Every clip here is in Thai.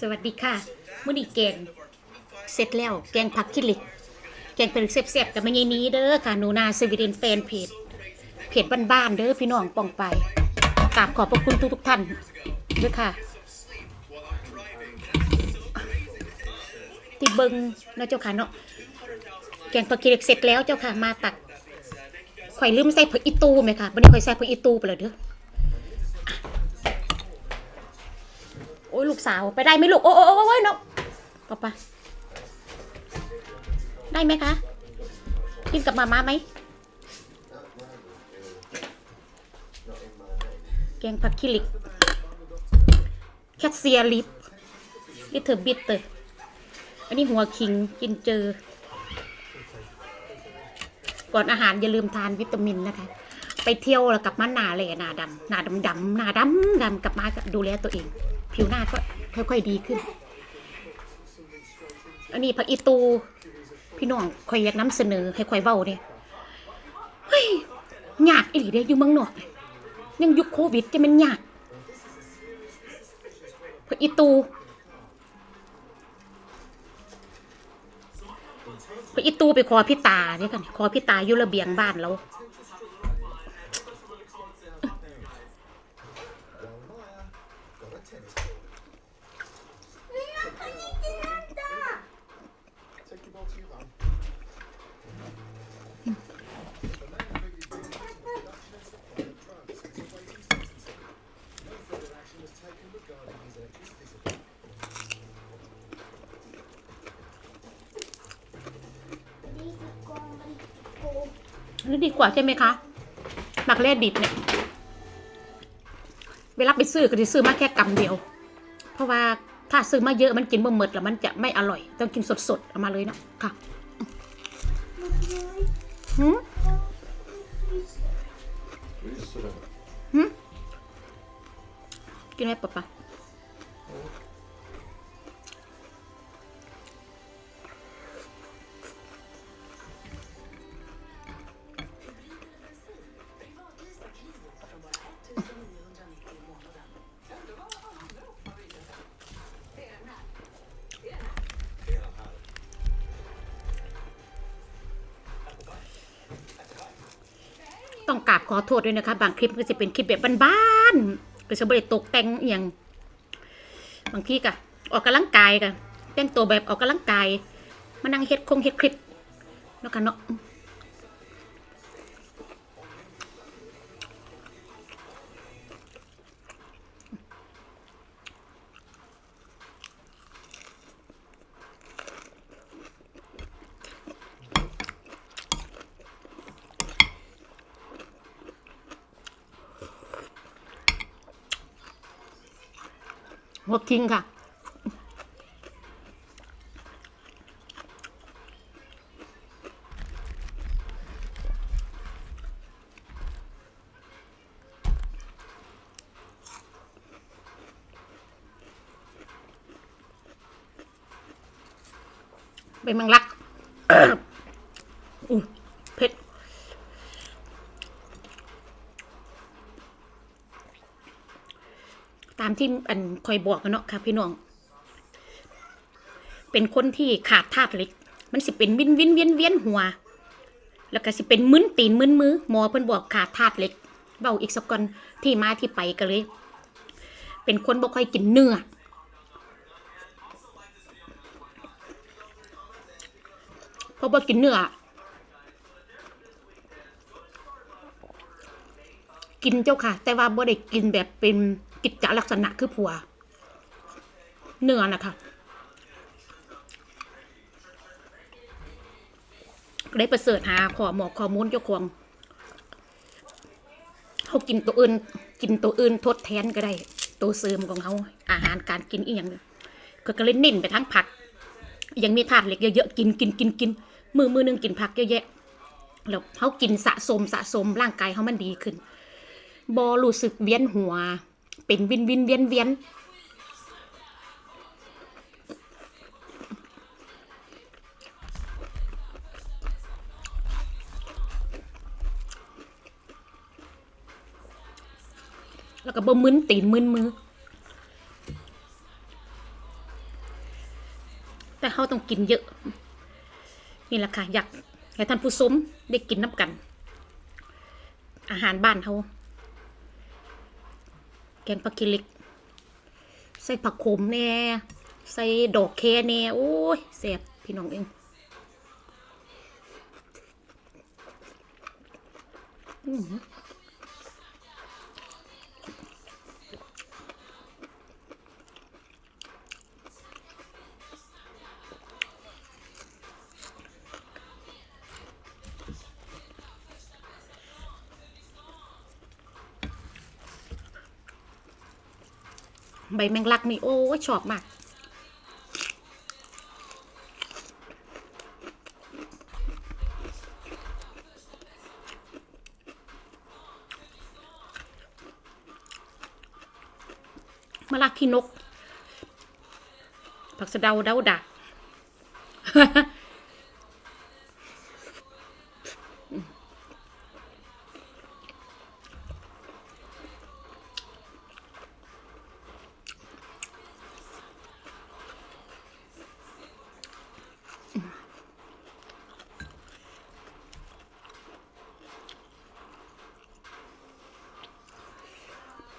สวัสดีค่ะมื้อนี้แกงเสร็จแล้วแกงผักขี้เหล็ก แกงเป็นเสียบๆกับไม่ยนี้เด้อค่ะหนูนาสวีเดนแฟนเพจเพจบ้านๆเด้อพี่น้องปองไปกราบขอบพระคุณทุกๆท่านด้วยค่ะที่เบิงนะเจ้าค่ะเนาะแกงผักขี้เหล็กเสร็จแล้วเจ้าค่ะมาตักข่อยลืมใส่ผักอีตูไหมค่ะวันนี้ข่อยใส่ผักอีตูไปเลยเด้อ อ้ยลูกสาวไปได้ไหมลูกโอ้โอ้โอ้ยน้องป๊าปได้ไหมคะกินกับมาม่าไหมแกงผักคิลิกแคทเซียลิปลิเทอร์บิตเตอร์อันนี้หัวคิงกินเจอ ก่อนอาหารอย่าลืมทานวิตามินนะคะ ไปเที่ยวแล้วกลับมาหนาเลยหนาดำหนาดำดำหนาดำดำกลับมากดูแลตัวเอง ผิวหน้าก็ค่อยๆดีขึ้น อันนี้ผักอีตู พี่น้องคอยอยากนำเสนอให้คอยเว้าเนี่ยเฮ้ยยากอีหลีเด้อยู่เมืองนอกเนี่ยยังยุคโควิดจะมันยากผักอีตูผักอีตูไปขอพี่ตาเนี่ยกันขอพี่ตาอยู่ระเบียงบ้านเรา นนี้ดีกว่าใช่ไหมคะหมักแร่ดิบเนี่ย เวลาไปซื้อก็จะซื้อมาแค่กำเดียว เพราะว่าถ้าซื้อมาเยอะมันกินบ่หมดแล้วมันจะไม่อร่อย ต้องกินสดๆเอามาเลยเนาะค่ะหืมหืมกินไหมปะปะ กราบขอโทษด้วยนะคะ บางคลิปก็จะเป็นคลิปแบบบ้านๆก็จะไม่ได้ตกแต่งอย่างบางทีก็ออกกำลังกายกันแต่งตัวแบบออกกำลังกาย มานั่งเฮ็ดคงเฮ็ดคลิปเนาะกันเนาะ หัวคิงค่ะ เป็นมังลัก อุ้ยเผ็ด ตาม ที่อันคอยบอกกันเนาะค่ะพี่น้อง เป็นคนที่ขาดธาตุเหล็กมันสิเป็นวินวินเวียนเวียนหัว แล้วก็สิเป็นมึนตีนมึนมือหมอเพิ่นบอกขาดธาตุเหล็กเบาอีกสักก่อนที่มาที่ไปกันเลย เป็นคนบ่ค่อยกินเนื้อเพราะบ่กินเนื้อกินเจ้าค่ะ แต่ว่าบ่ได้กินแบบเป็น กิจจลักษณะคือผัว เนื้อนะคะได้ประเสริฐหาขอหมอกข้อมูลเจ้าของเขากินตัวอื่น กินตัวอื่นทดแทนก็ได้ ตัวเสริมของเขาอาหารการกินอีกอย่างหนึ่งก็ก็เลยเน้นไปทั้งผัก ยังมีธาตุเหล็กเยอะๆกินกินกินกินมือมือนึงกินผักเยอะแยะแล้วเขากินสะสมสะสมร่างกายเขามันดีขึ้นบอรู้สึกเวียนหัว เป็นวินวินเวียนเวียนแล้วก็บ่มึนตีนมึนมือ แต่เขาต้องกินเยอะ นี่แหละค่ะ อยากให้ท่านผู้ชมได้กินน้ำกัน อาหารบ้านเขา กงปลาคิลิกใส่ผักโขมแน่ใส่ดอกแคแน่โอ้ยแสบพี่น้องเองอื ใบแมงลักนี่โอ้ชอบมาก มะลักขี้นก ผักสะเดาเดาดัก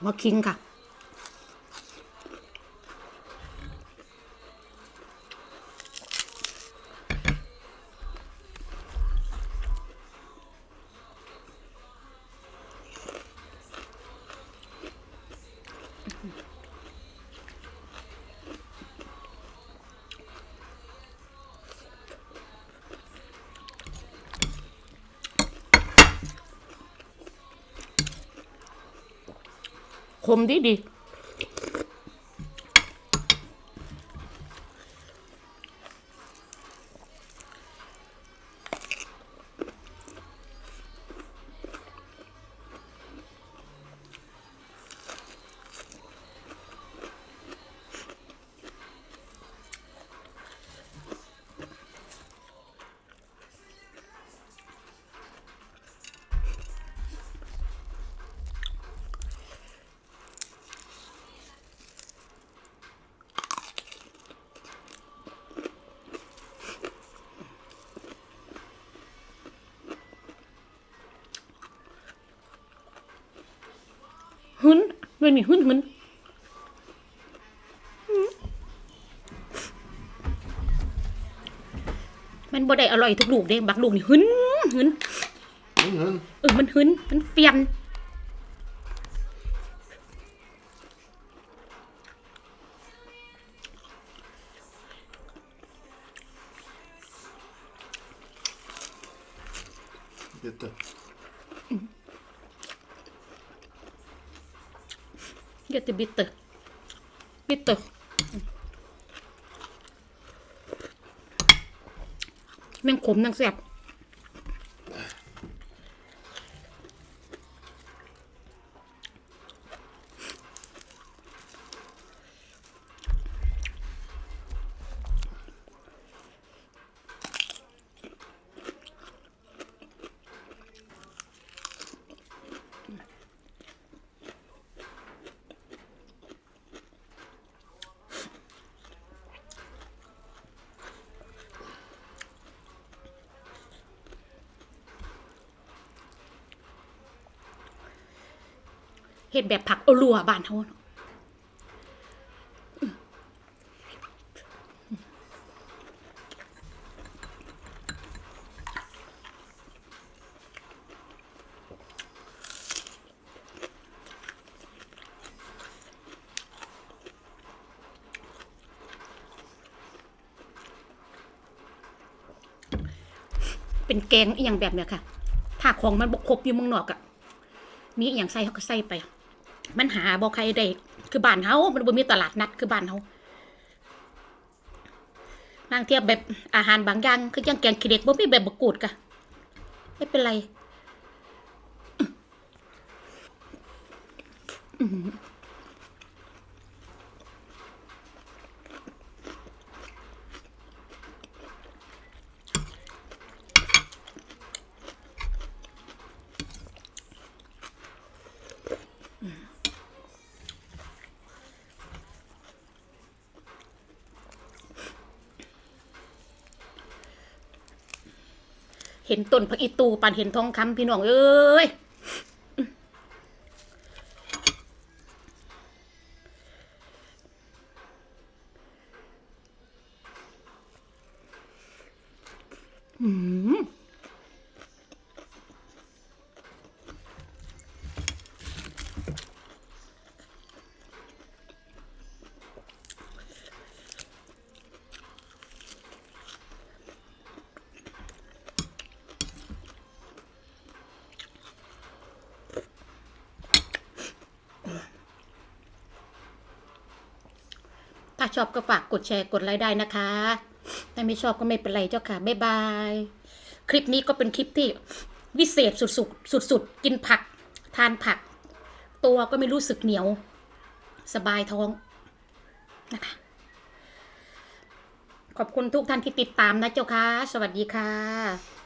หัวคิ ง หึนเวยนี่หึนหึนหืมมันบ่ได้อร่อยทุกลูกเด้บักลูกนี่หึนหึน Hun, hun. เออมันหึนมันเฟียน Bitte. เดี๋ย วจะบิตเต เห็ดแบบผักเอาลัวบ้านเขาเนาะเป็นแกงอหย่างแบบเนี้ยค่ะ ถ้าของมันบกครบอยู่เมืองนอกอะมีอย่างใส่เขาก็ใส่ไป มันหาบ่ใครได้คือบ้านเฮามันบ่มีตลาดนัดคือบ้านเฮาบางเทียบแบบอาหารบางอย่างคือยังแกงขี้เด็กบ่มีแบบบกกูดกะไม่เป็นไร อือ เห็นต้นผักอีตูปันเห็นทองคำพี่น้องเอ้ย ถ้าชอบก็ฝากกดแชร์กดไลค์ได้นะคะ ถ้าไม่ชอบก็ไม่เป็นไรเจ้าค่ะ บ๊ายบาย คลิปนี้ก็เป็นคลิปที่วิเศษสุดๆ สุดๆ กินผัก ทานผัก ตัวก็ไม่รู้สึกเหนียว สบายท้องนะคะ ขอบคุณทุกท่านที่ติดตามนะเจ้าค่ะ สวัสดีค่ะ